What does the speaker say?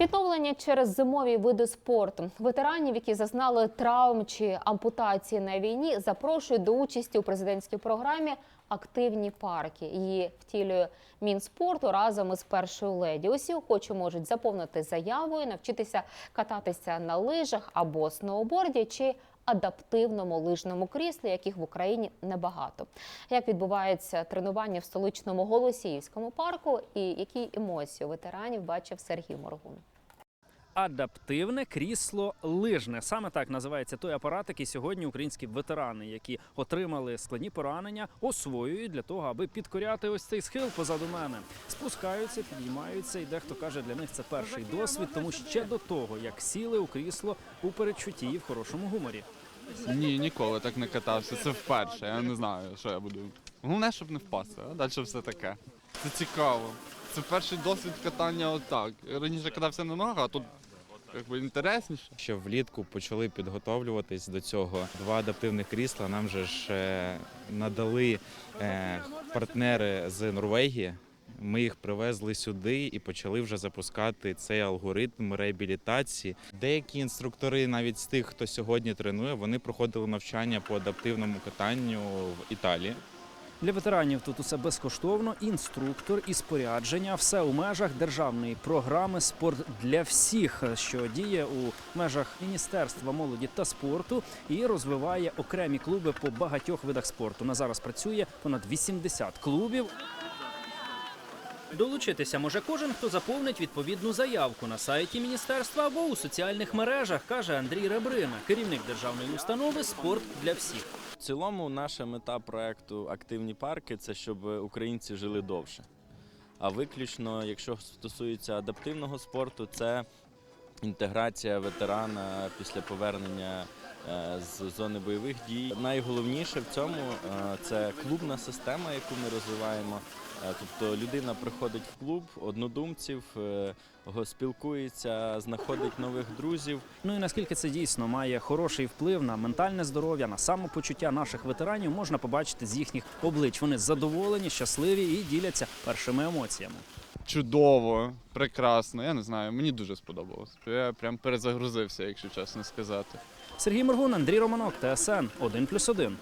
Відновлення через зимові види спорту ветеранів, які зазнали травм чи ампутації на війні, запрошують до участі у президентській програмі Активні парки. Її втілює Мінспорту разом із першою леді. Усі охочі можуть заповнити заявою, навчитися кататися на лижах або сноуборді чи адаптивному лижному кріслі, яких в Україні небагато. Як відбувається тренування в столичному Голосіївському парку, і які емоції у ветеранів бачив Сергій Моргун. Адаптивне крісло лижне саме так називається той апарат, який сьогодні українські ветерани, які отримали складні поранення, освоюють для того, аби підкоряти ось цей схил позаду мене. Спускаються, підіймаються, і дехто каже, для них це перший досвід, тому ще до того, як сіли у крісло у передчутті і в хорошому гуморі. Ні, ніколи так не катався. Це вперше. Я не знаю, що я буду. Головне, щоб не впасти, а далі все таке. Це цікаво. Це перший досвід катання отак. Раніше катався на ногах, а тут якби інтересніше. Ще влітку почали підготовлюватись до цього. Два адаптивних крісла нам же ж е, надали е, партнери з Норвегії. Ми їх привезли сюди і почали вже запускати цей алгоритм реабілітації. Деякі інструктори, навіть з тих, хто сьогодні тренує, вони проходили навчання по адаптивному катанню в Італії. Для ветеранів тут усе безкоштовно. Інструктор і спорядження, все у межах державної програми Спорт для всіх, що діє у межах Міністерства молоді та спорту і розвиває окремі клуби по багатьох видах спорту. На зараз працює понад 80 клубів. Долучитися може кожен, хто заповнить відповідну заявку на сайті міністерства або у соціальних мережах, каже Андрій Ребрина, керівник державної установи Спорт для всіх. В цілому, наша мета проекту Активні парки це щоб українці жили довше. А виключно, якщо стосується адаптивного спорту, це інтеграція ветерана після повернення е, з зони бойових дій. Найголовніше в цьому е, це клубна система, яку ми розвиваємо. Е, Тобто людина приходить в клуб однодумців, спілкується, знаходить нових друзів. Ну і наскільки це дійсно має хороший вплив на ментальне здоров'я, на самопочуття наших ветеранів, можна побачити з їхніх облич. Вони задоволені, щасливі і діляться першими емоціями. Чудово, прекрасно. Я не знаю, мені дуже сподобалось. Я прям перезагрузився, якщо чесно сказати. Сергій Моргун, Андрій Романок, ТСН 1+,1.